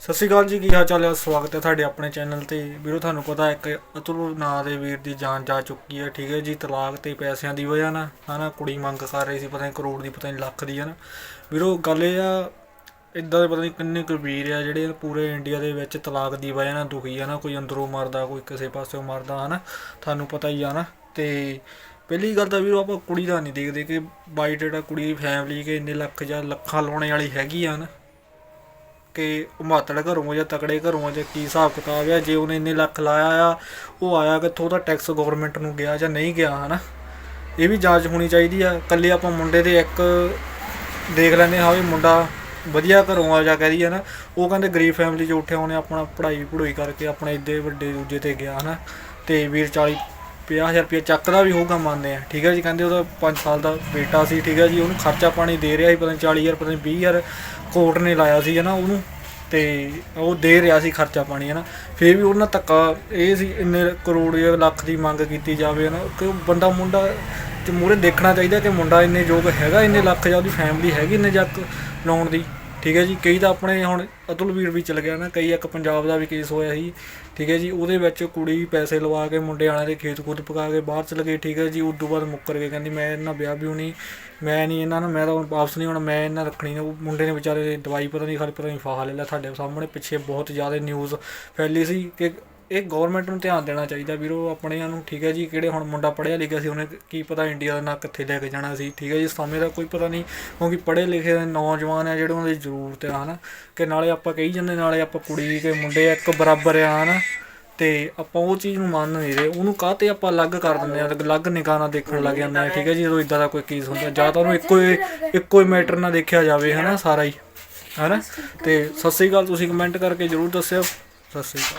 ਸਤਿ ਸ਼੍ਰੀ ਅਕਾਲ ਜੀ, ਕੀ ਹਾਲ ਚਾਲ ਹੈ? ਸਵਾਗਤ ਹੈ ਤੁਹਾਡੇ ਆਪਣੇ ਚੈਨਲ ਤੇ। ਵੀਰੋ, ਤੁਹਾਨੂੰ ਪਤਾ ਇੱਕ ਅਤੁਲ ਨਾਂ ਦੇ ਵੀਰ ਦੀ ਜਾਨ ਜਾ ਚੁੱਕੀ ਹੈ, ਠੀਕ ਹੈ ਜੀ। ਤਲਾਕ ਤੇ ਪੈਸਿਆਂ ਦੀ ਵਜ੍ਹਾ ਨਾਲ ਹਨਾ ਕੁੜੀ ਮੰਗ ਕਰ ਰਹੀ ਸੀ, ਪਤਾ ਨਹੀਂ ਕਰੋੜ ਦੀ, ਪਤਾ ਨਹੀਂ ਲੱਖ ਦੀ, ਹੈ ਨਾ? ਵੀਰੋ, ਗੱਲ ਇਹ ਆ, ਇਦਾਂ ਦੇ ਪਤਾ ਨਹੀਂ ਕਿੰਨੇ ਕੁ ਵੀਰ ਆ ਜਿਹੜੇ ਪੂਰੇ ਇੰਡੀਆ ਦੇ ਵਿੱਚ ਤਲਾਕ ਦੀ ਵਜ੍ਹਾ ਨਾਲ ਦੁਖੀ ਆ ਨਾ? ਕੋਈ ਅੰਦਰੋਂ ਮਰਦਾ, ਕੋਈ ਕਿਸੇ ਪਾਸਿਓਂ ਮਰਦਾ ਹਨਾ ਤੁਹਾਨੂੰ ਪਤਾ ਹੀ ਆ ਨਾ? ਤੇ ਪਹਿਲੀ ਗੱਲ ਤਾਂ ਵੀਰੋ, ਆਪਾਂ ਕੁੜੀ ਦਾ ਨਹੀਂ ਦੇਖਦੇ ਕਿ ਬਾਈ ਜਿਹੜਾ ਕੁੜੀ ਦੀ ਫੈਮਿਲੀ ਕਿ ਇੰਨੇ ਲੱਖ ਜਾਂ ਲੱਖਾਂ ਲਾਉਣੇ ਵਾਲੀ ਹੈਗੀ ਆ ਨਾ? ਕਿ ਉਹ ਮਾਤੜ ਘਰੋਂ ਜਾਂ ਤਕੜੇ ਘਰੋਂ ਜਾਂ ਕੀ ਹਿਸਾਬ ਕਿਤਾਬ ਆ, ਜੇ ਉਹਨੇ ਇੰਨੇ ਲੱਖ ਲਾਇਆ ਆ, ਉਹ ਆਇਆ ਕਿੱਥੋਂ, ਉਹਦਾ ਟੈਕਸ ਗਵਰਨਮੈਂਟ ਨੂੰ ਗਿਆ ਜਾਂ ਨਹੀਂ ਗਿਆ, ਹਨਾ? ਇਹ ਵੀ ਜਾਂਚ ਹੋਣੀ ਚਾਹੀਦੀ ਆ। ਕੱਲੇ ਆਪਾਂ ਮੁੰਡੇ ਦੇ ਇੱਕ ਦੇਖ ਲੈਂਦੇ ਹਾਂ ਵੀ ਮੁੰਡਾ ਵਧੀਆ ਘਰੋਂ ਆ ਜਾ ਕਹਦੀ ਹੈ ਨਾ ਉਹ ਕਹਿੰਦੇ ਗਰੀਬ ਫੈਮਿਲੀ 'ਚ ਉੱਠਿਆ, ਉਹਨੇ ਆਪਣਾ ਪੜ੍ਹਾਈ ਪੜ੍ਹਾਈ ਕਰਕੇ ਆਪਣੇ ਇੱਦੇ ਵੱਡੇ ਦੂਜੇ ਤੇ ਗਿਆ, ਹਨਾ? ਤੇ ਵੀਰ 40 50000 ਰੁਪਏ ਚੱਕਦਾ ਵੀ ਹੋਊਗਾ ਮੰਨਦੇ ਆ ਠੀਕ ਹੈ ਜੀ, ਕਹਿੰਦੇ ਉਹਦਾ 5 ਸਾਲ ਦਾ ਬੇਟਾ ਸੀ, ਠੀਕ ਹੈ ਜੀ, ਉਹਨੂੰ ਖਰਚਾ ਪਾਣੀ ਦੇ ਰਿਹਾ ਸੀ, ਪਤਾ ਨਹੀਂ 40000 ਪਤਾ ਨਹੀਂ 20000 ਕੋਰਟ ਨੇ ਲਾਇਆ ਸੀ, ਹੈ ਨਾ ਉਹਨੂੰ, ਤੇ ਉਹ ਦੇ ਰਿਹਾ ਸੀ ਖਰਚਾ ਪਾਣੀ, ਹੈ ਨਾ। ਫੇਰ ਵੀ ਉਹਨਾਂ ਧੱਕਾ ਇਹ ਸੀ, ਇੰਨੇ ਕਰੋੜ ਜਾਂ ਲੱਖ ਦੀ ਮੰਗ ਕੀਤੀ ਜਾਵੇ, ਹੈ ਨਾ। ਕਿ ਉਹ ਬੰਦਾ ਮੁੰਡਾ ਤੇ ਮੂਰੇ ਦੇਖਣਾ ਚਾਹੀਦਾ ਕਿ ਮੁੰਡਾ ਇੰਨੇ ਯੋਗ ਹੈਗਾ, ਇੰਨੇ ਲੱਖ ਜਾਂ ਉਹਦੀ ਫੈਮਿਲੀ ਹੈਗੀ, ਇੰਨੇ ਜੱਕ ਲਾਉਣ ਦੀ। ਠੀਕ ਹੈ ਜੀ, ਕਈ ਤਾਂ ਆਪਣੇ ਹੁਣ ਅਤੁਲ ਵੀਰ ਵੀ ਚਲ ਗਿਆ ਨਾ, ਕਈ ਇੱਕ ਪੰਜਾਬ ਦਾ ਵੀ ਕੇਸ ਹੋਇਆ ਸੀ, ਠੀਕ ਹੈ ਜੀ, ਉਹਦੇ ਵਿੱਚ ਕੁੜੀ ਪੈਸੇ ਲਵਾ ਕੇ ਮੁੰਡੇ ਵਾਲਿਆਂ ਦੇ ਖੇਤ ਖੁਦ ਪਕਾ ਕੇ ਬਾਹਰ ਚਲ ਗਈ, ਠੀਕ ਹੈ ਜੀ ਉਸ ਤੋਂ ਬਾਅਦ ਮੁੱਕਰ ਕੇ ਕਹਿੰਦੀ ਮੈਂ ਇਹਨਾਂ ਵਿਆਹ ਵੀ ਨਹੀਂ ਮੈਂ ਨਹੀਂ ਇਹਨਾਂ ਨੂੰ, ਮੈਂ ਤਾਂ ਵਾਪਸ ਨਹੀਂ ਆਉਣਾ ਮੈਂ ਇਹਨਾਂ ਰੱਖਣੀ ਨੇ ਉਹ ਮੁੰਡੇ ਨੇ ਵਿਚਾਰੇ ਦਵਾਈ ਪਤਾ ਨਹੀਂ ਖਾਲੀ ਪਤਾ ਨਹੀਂ ਫਾਹਾ ਲੈ ਲਿਆ, ਸਾਡੇ ਸਾਹਮਣੇ ਪਿੱਛੇ ਬਹੁਤ ਜ਼ਿਆਦਾ ਨਿਊਜ਼ ਫੈਲੀ ਸੀ ਕਿ ਇਹ ਗਵਰਨਮੈਂਟ ਨੂੰ ਧਿਆਨ ਦੇਣਾ ਚਾਹੀਦਾ ਵੀਰੋ, ਆਪਣਿਆਂ ਨੂੰ, ਠੀਕ ਹੈ ਜੀ, ਕਿਹੜੇ ਹੁਣ ਮੁੰਡਾ ਪੜ੍ਹਿਆ ਲਿਖਿਆ ਸੀ, ਉਹਨੇ ਕੀ ਪਤਾ ਇੰਡੀਆ ਦਾ ਨਾਂ ਕਿੱਥੇ ਲੈ ਕੇ ਜਾਣਾ ਸੀ, ਠੀਕ ਹੈ ਜੀ, ਸਮੇਂ ਦਾ ਕੋਈ ਪਤਾ ਨਹੀਂ, ਕਿਉਂਕਿ ਪੜ੍ਹੇ ਲਿਖੇ ਨੌਜਵਾਨ ਆ ਜਿਹੜੇ ਉਹਨਾਂ ਦੀ ਜ਼ਰੂਰਤ ਆ, ਹਨਾ, ਕਿ ਨਾਲੇ ਆਪਾਂ ਕਹੀ ਜਾਂਦੇ, ਨਾਲੇ ਆਪਾਂ ਕੁੜੀ ਤੇ ਮੁੰਡੇ ਇੱਕ ਬਰਾਬਰ ਆ, ਹਨਾ, ਤੇ ਆਪਾਂ ਉਹ ਚੀਜ਼ ਨੂੰ ਮੰਨ ਨਹੀਂ ਰਹੇ, ਉਹਨੂੰ ਕਾਹਤੇ ਆਪਾਂ ਅਲੱਗ ਕਰ ਦਿੰਦੇ ਆ, ਅਲੱਗ ਨਿਗਾਹ ਨਾਲ ਦੇਖਣ ਲੱਗ ਜਾਂਦੇ ਆ, ਠੀਕ ਹੈ ਜੀ, ਜਦੋਂ ਇਦਾਂ ਦਾ ਕੋਈ ਕੇਸ ਹੁੰਦਾ, ਜਾਂ ਤਾਂ ਉਹਨੂੰ ਇੱਕੋ ਹੀ ਇੱਕੋ ਹੀ ਮੈਟਰ ਨਾਲ ਦੇਖਿਆ ਜਾਵੇ, ਹਨਾ, ਸਾਰਾ ਹੀ, ਹਨਾ, ਤੇ ਸਤਿ ਸ੍ਰੀ ਅਕਾਲ, ਤੁਸੀਂ ਕਮੈਂਟ ਕਰਕੇ ਜਰੂਰ ਦੱਸਿਓ, ਸਤਿ ਸ੍ਰੀ ਅਕਾਲ।